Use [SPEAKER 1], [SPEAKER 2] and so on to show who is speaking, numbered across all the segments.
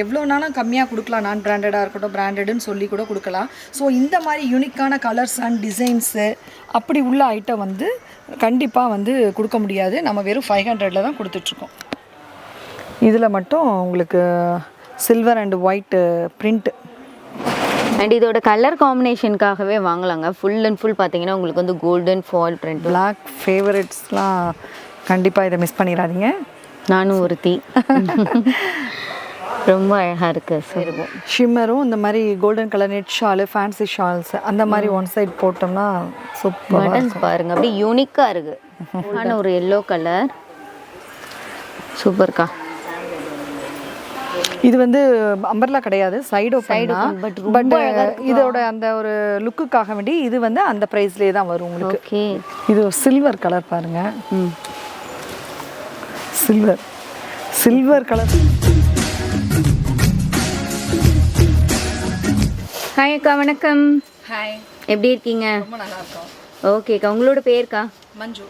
[SPEAKER 1] எவ்வளோ நாளும் கம்மியாக கொடுக்கலாம்? நான் பிராண்டடாக இருக்கட்டும் பிராண்டடுன்னு சொல்லி கூட கொடுக்கலாம். ஸோ இந்த மாதிரி யூனிக்கான கலர்ஸ் அண்ட் டிசைன்ஸு அப்படி உள்ள ஐட்டம் வந்து கண்டிப்பாக வந்து கொடுக்க முடியாது. நம்ம வெறும் ஃபைவ் ஹண்ட்ரடில் தான் கொடுத்துட்ருக்கோம். இதில் மட்டும் உங்களுக்கு silver and white print
[SPEAKER 2] and இதோட கலர் காம்பினேஷனுக்காகவே வாங்கலாங்க. ஃபுல் அண்ட் ஃபுல் பார்த்தீங்கன்னா உங்களுக்கு வந்து கோல்டன் ஃபால் பிரிண்ட்
[SPEAKER 1] பிளாக் ஃபேவரட்ஸ்லாம் கண்டிப்பாக இதை மிஸ் பண்ணிடாதீங்க.
[SPEAKER 2] நானும் ஒரு தீ ரொம்ப அழகாக இருக்குது சார்
[SPEAKER 1] ஷிம்மரும் இந்த மாதிரி golden colour net shawl fancy shawls அந்த மாதிரி ஒன் சைடு போட்டோம்னா சூப்பர்
[SPEAKER 2] பட்டன்ஸ் பாருங்க அப்படியே யூனிக்காக இருக்கு. ஆனால் ஒரு எல்லோ கலர் சூப்பர்க்கா
[SPEAKER 1] இது வந்து அம்பர்லா கிடையாது சைடு சைடு
[SPEAKER 2] but
[SPEAKER 1] பட் இதோட அந்த ஒரு லுக்குக்காக வேண்டி இது வந்து அந்த ப்ரைஸ்லேயே தான் வரும் உங்களுக்கு.
[SPEAKER 2] ஓகே.
[SPEAKER 1] இது சில்வர் கலர் பாருங்க. சில்வர் சில்வர் கலர்
[SPEAKER 2] ஹாய் அக்கா வணக்கம்.
[SPEAKER 1] ஹாய்
[SPEAKER 2] எப்படி இருக்கீங்க?
[SPEAKER 1] ரொம்ப நல்லா இருக்கும்
[SPEAKER 2] ஓகேக்கா உங்களோட பேருக்கா?
[SPEAKER 1] மஞ்சு.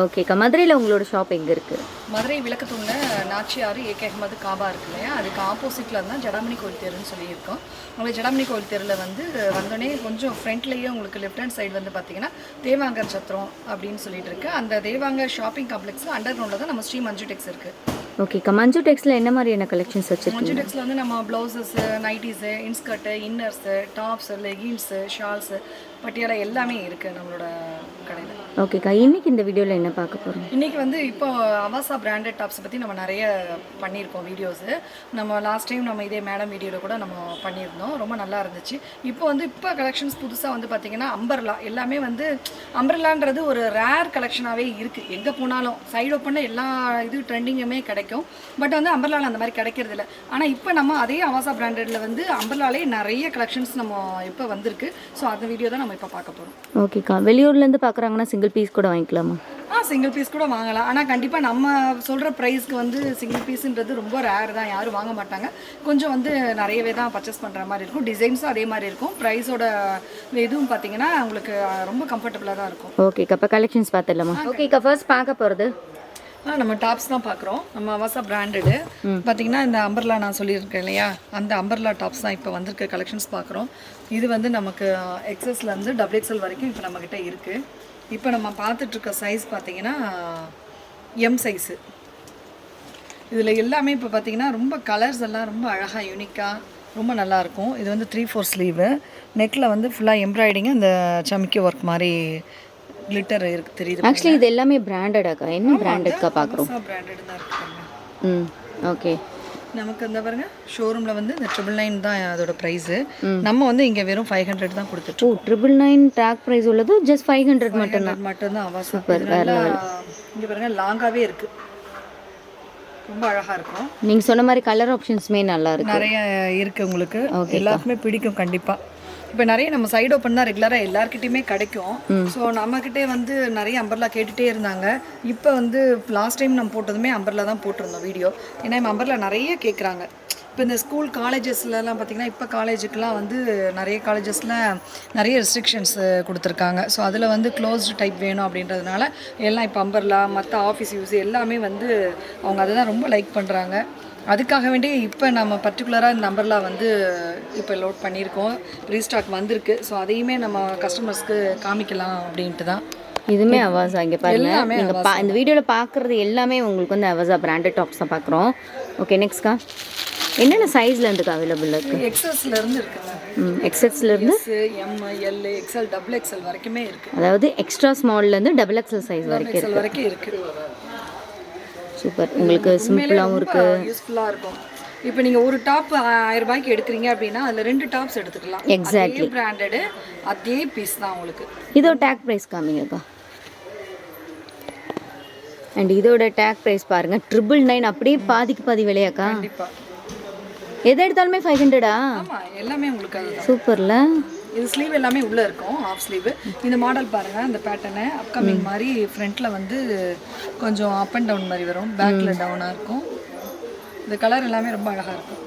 [SPEAKER 2] ஓகேக்கா மதுரையில் உங்களோட ஷாப் எங்கே இருக்குது
[SPEAKER 1] மதுரை விளக்கத்தூணில் நாச்சியார் ஏகே அகமது காபா இருக்கு இல்லையா? அதுக்கு ஆப்போசிட்டில் தான் ஜடாமணி கோயில் தெருன்னு சொல்லியிருக்கோம். உங்களுக்கு ஜடாமணி கோயில் தெருவில் வந்து வந்தோடனே கொஞ்சம் ஃப்ரண்ட்லேயே உங்களுக்கு லெஃப்ட் ஹேண்ட் சைடு வந்து பார்த்தீங்கன்னா தேவாங்கர் சத்திரம் அப்படின்னு சொல்லிட்டு இருக்கு. அந்த தேவாங்கர் ஷாப்பிங் காம்ப்ளெக்ஸ் அண்டர் கிரவுண்டில் தான் நம்ம ஸ்ரீ மஞ்சு டெக்ஸ் இருக்குது
[SPEAKER 2] ஓகேக்கா மஞ்சு டெக்ஸில் என்ன மாதிரியான கலெக்ஷன்ஸ் வச்சுருக்கீங்க?
[SPEAKER 1] மஞ்சு டெக்ஸில் வந்து நம்ம blouses nighties inskirt inners tops leggings shawls Patiala எல்லாமே இருக்குது நம்மளோட கடையில்.
[SPEAKER 2] ஓகேக்கா இன்னைக்கு இந்த வீடியோவில் என்ன பார்க்க போகிறோம்
[SPEAKER 1] இன்றைக்கி வந்து இப்போ அவாசா பிராண்டட் டாப்ஸை பற்றி நம்ம நிறைய பண்ணியிருக்கோம் வீடியோஸு நம்ம லாஸ்ட் டைம் நம்ம இதே மேடம் வீடியோவில் கூட நம்ம பண்ணியிருந்தோம். ரொம்ப நல்லா இருந்துச்சு. இப்போ வந்து இப்போ கலெக்ஷன்ஸ் புதுசாக வந்து பார்த்திங்கன்னா அம்பர்லா எல்லாமே வந்து அம்பர்லான்றது ஒரு ரேர் கலெக்ஷனாகவே இருக்குது எங்கே போனாலும் சைடு ஓப்பனில் எல்லா இது ட்ரெண்டிங்குமே கிடைக்கும். பட் வந்து அம்பர்லாவில் அந்த மாதிரி கிடைக்கிறது இல்லை ஆனால் இப்போ நம்ம அதே அவாசா பிராண்டடில் வந்து அம்பர்லாலே நிறைய கலெக்ஷன்ஸ் நம்ம இப்போ வந்திருக்கு. ஸோ அந்த வீடியோ தான் நம்ம இப்போ பார்க்க போகிறோம்
[SPEAKER 2] ஓகேக்கா. வெளியூர்லேருந்து பார்க்குறாங்கன்னா சிங்கிள் பீஸ் கூட வாங்கிக்கலாமா?
[SPEAKER 1] ஆ சிங்கிள் பீஸ் கூட வாங்கலாம். ஆனால் கண்டிப்பாக நம்ம சொல்கிற ப்ரைஸ்க்கு வந்து சிங்கிள் பீஸுன்றது ரொம்ப ரேர் தான். யாரும் வாங்க மாட்டாங்க. கொஞ்சம் வந்து நிறையவே தான் பர்ச்சேஸ் பண்ணுற மாதிரி இருக்கும். டிசைன்ஸும் அதே மாதிரி இருக்கும். ப்ரைஸோட இதுவும் பார்த்தீங்கன்னா உங்களுக்கு ரொம்ப கம்ஃபர்டபுளாக தான் இருக்கும்.
[SPEAKER 2] ஓகேக்கா. இப்போ கலெக்ஷன்ஸ் பார்த்துடலாமா ஓகேக்கா ஃபர்ஸ்ட் பார்க்க போகிறது
[SPEAKER 1] நம்ம டாப்ஸ் தான் பார்க்குறோம். நம்ம அவசா பிராண்டடு பார்த்தீங்கன்னா இந்த அம்பர்லா நான் சொல்லியிருக்கேன் இல்லையா? அந்த அம்பர்லா டாப்ஸ் தான் இப்போ வந்திருக்க கலெக்ஷன்ஸ் பார்க்குறோம். இது வந்து நமக்கு எக்ஸஸ்லேருந்து டபுள் எக்ஸல் வரைக்கும் இப்போ நம்மக்கிட்ட இருக்குது இப்போ நம்ம பார்த்துட்ருக்க சைஸ் பார்த்தீங்கன்னா எம் சைஸு இதில் எல்லாமே இப்போ பார்த்தீங்கன்னா ரொம்ப கலர்ஸ் எல்லாம் ரொம்ப அழகாக யூனிக்காக ரொம்ப நல்லா இருக்கும் இது வந்து த்ரீ ஃபோர் ஸ்லீவு நெக்கில் வந்து ஃபுல்லாக எம்ப்ராய்டிங்கு அந்த சமிக்கி ஒர்க் மாதிரி கிளிட்டர் இருக்கு தெரியுது
[SPEAKER 2] ஆக்சுவலி இது எல்லாமே பிராண்டடாக்கா என்ன பிராண்டட்க்கா பார்க்குறோம்
[SPEAKER 1] பிராண்டட் தான்
[SPEAKER 2] ம் ஓகே
[SPEAKER 1] நமக்கு இந்த பாருங்க ஷோரூமில் வந்து இந்த ட்ரிபிள் நைன் தான் அதோட ப்ரைஸு நம்ம வந்து இங்கே வெறும் ஃபைவ் ஹண்ட்ரட் தான் கொடுத்துட்டு
[SPEAKER 2] ஓ ட்ரிபிள் நைன் ட்ராக் ப்ரைஸ் உள்ளது ஜஸ்ட் ஃபைவ் ஹண்ட்ரட் மட்டும்தான்?
[SPEAKER 1] மட்டும்தான் அவசரம் இங்கே பாருங்க லாங்காகவே இருக்கு. ரொம்ப அழகா இருக்கும்.
[SPEAKER 2] நீங்கள் சொன்ன மாதிரி கலர் ஆப்ஷன்ஸுமே நல்லா இருக்கு.
[SPEAKER 1] நிறைய இருக்கு உங்களுக்கு. எல்லாருக்குமே பிடிக்கும் கண்டிப்பா. இப்போ நிறைய நம்ம சைடு ஓப்பன் தான் ரெகுலராக எல்லாருக்கிட்டையுமே கிடைக்கும். ஸோ நம்மக்கிட்டே வந்து நிறைய அம்பர்லா கேட்டுகிட்டே இருந்தாங்க. இப்போ வந்து லாஸ்ட் டைம் நம்ம போட்டதுமே அம்பர்லா தான் போட்டிருந்தோம் வீடியோ ஏன்னா இப்போ அம்பர்லா நிறைய கேட்குறாங்க இப்போ இந்த ஸ்கூல் காலேஜஸ்லலாம் பார்த்தீங்கன்னா இப்போ காலேஜுக்கெலாம் வந்து நிறைய காலேஜஸில் நிறைய ரெஸ்ட்ரிக்ஷன்ஸ் கொடுத்துருக்காங்க. ஸோ அதில் வந்து க்ளோஸ்டு டைப் வேணும் அப்படின்றதுனால எல்லாம் இப்போ அம்பர்லா மற்ற ஆஃபீஸ் யூஸ் எல்லாமே வந்து அவங்க அதை தான் ரொம்ப லைக் பண்ணுறாங்க அதுக்காக வேண்டி இப்போ நம்ம பர்டிகுலராக இந்த நம்பர்லாம் வந்து இப்போ லோட் பண்ணியிருக்கோம். ரீஸ்டாக் வந்திருக்கு. ஸோ அதையுமே நம்ம கஸ்டமர்ஸ்க்கு காமிக்கலாம் அப்படின்ட்டு தான்.
[SPEAKER 2] இதுவுமே அவாசா இங்கே பாருங்க. நீங்கள் பா இந்த வீடியோவில் பார்க்குறது எல்லாமே உங்களுக்கு வந்து அவாசா பிராண்டட் டாப்ஸ் தான் பார்க்குறோம் ஓகே நெக்ஸ்ட்க்கா என்னென்ன சைஸில் இருந்துக்கா அவைலபிள் இருக்குது
[SPEAKER 1] எக்ஸஸ்ல இருந்து இருக்குங்க S M L XL double XL வரைக்குமே இருக்கு.
[SPEAKER 2] அதாவது எக்ஸ்ட்ரா ஸ்மால்லேருந்து டபுள் எக்ஸல் சைஸ் வரைக்கும்
[SPEAKER 1] எக்ஸ்எல் வரைக்கும் இருக்கு.
[SPEAKER 2] சூப்பர் உங்களுக்கு சிம்பிளாகவும் இருக்குது
[SPEAKER 1] யூஸ்ஃபுல்லாக இருக்கும். இப்போ நீங்கள் ஒரு டாப் ஆயிரம் ரூபாய்க்கு எடுக்கிறீங்க அப்படின்னா அதில் ரெண்டு டாப்ஸ் எடுத்துக்கலாம். அதே பிராண்டடு அதே பீஸ் தான் உங்களுக்கு.
[SPEAKER 2] இதோட டேக் ப்ரைஸ் காமிங்கக்கா அண்ட் இதோட டேக் ப்ரைஸ் பாருங்க. ட்ரிபிள் நைன் அப்படியே பாதிக்கு பாதி விலையாக்கா?
[SPEAKER 1] கண்டிப்பாக
[SPEAKER 2] எதை எடுத்தாலுமே ஃபைவ் ஹண்ட்ரடா
[SPEAKER 1] எல்லாமே உங்களுக்கு
[SPEAKER 2] சூப்பர்ல
[SPEAKER 1] இது ஸ்லீவ் எல்லாமே உள்ளே இருக்கும் ஆஃப் ஸ்லீவ் இந்த மாடல் பாருங்கள் அந்த பேட்டர்னு அப்கமிங் மாதிரி ஃப்ரண்ட்டில் வந்து கொஞ்சம் அப் அண்ட் டவுன் மாதிரி வரும். பேக்கில் டவுனாக இருக்கும். இந்த கலர் எல்லாமே ரொம்ப அழகாக இருக்கும்.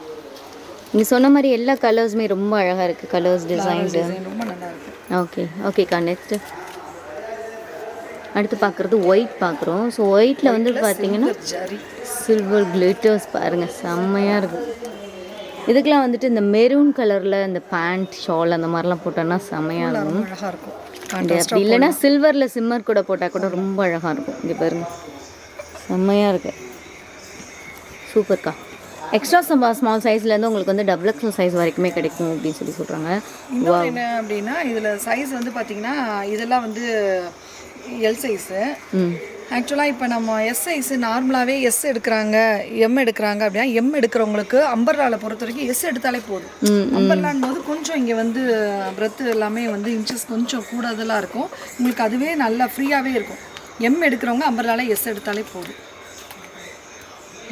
[SPEAKER 2] நீங்க சொன்ன மாதிரி எல்லா கலர்ஸுமே ரொம்ப அழகா இருக்கு கலர்ஸ் டிசைன்ஸ்
[SPEAKER 1] டிசைன் ரொம்ப நல்லா இருக்கும்
[SPEAKER 2] ஓகே ஓகேக்கா நெக்ஸ்ட் அடுத்து பார்க்குறது ஒயிட் பார்க்குறோம் ஸோ ஒயிட்டில் வந்து பார்த்தீங்கன்னா சில்வர் கிளிட்டர்ஸ் பாருங்க செம்மையாக இருக்கு. இதுக்கெல்லாம் வந்துட்டு இந்த மெரூன் கலரில் இந்த பேண்ட் ஷால் அந்த மாதிரிலாம் போட்டோன்னா செமையாக இருக்கும்.
[SPEAKER 1] ரொம்ப அழகாக இருக்கும்
[SPEAKER 2] அப்படி இல்லைன்னா சில்வரில் சிம்மர் கூட போட்டால் கூட ரொம்ப அழகாக இருக்கும் இங்கே பாருங்க. செம்மையாக இருக்கு. சூப்பர்க்கா எக்ஸ்ட்ரா சம்பா ஸ்மால் சைஸ்லேருந்து உங்களுக்கு வந்து டபுள் எக்ஸல் சைஸ் வரைக்குமே கிடைக்கும் அப்படின்னு சொல்லி சொல்கிறாங்க
[SPEAKER 1] என்ன அப்படின்னா இதில் சைஸ் வந்து பார்த்தீங்கன்னா இதெல்லாம் வந்து எல் சைஸு
[SPEAKER 2] ம்.
[SPEAKER 1] ஆக்சுவலாக இப்போ நம்ம எஸ் சைஸ் நார்மலாகவே எஸ் எடுக்கிறாங்க எம் எடுக்கிறாங்க அப்படின்னா எம் எடுக்கிறவங்களுக்கு அம்பர்லால பொறுத்த வரைக்கும் எஸ் எடுத்தாலே போதும். அம்பர்லான் போது கொஞ்சம் இங்கே வந்து பிரெத்து எல்லாமே வந்து இன்ச்சஸ் கொஞ்சம் கூடுதலாக இருக்கும். உங்களுக்கு அதுவே நல்லா ஃப்ரீயாகவே இருக்கும். எம் எடுக்கிறவங்க அம்பர்லால எஸ் எடுத்தாலே போதும்.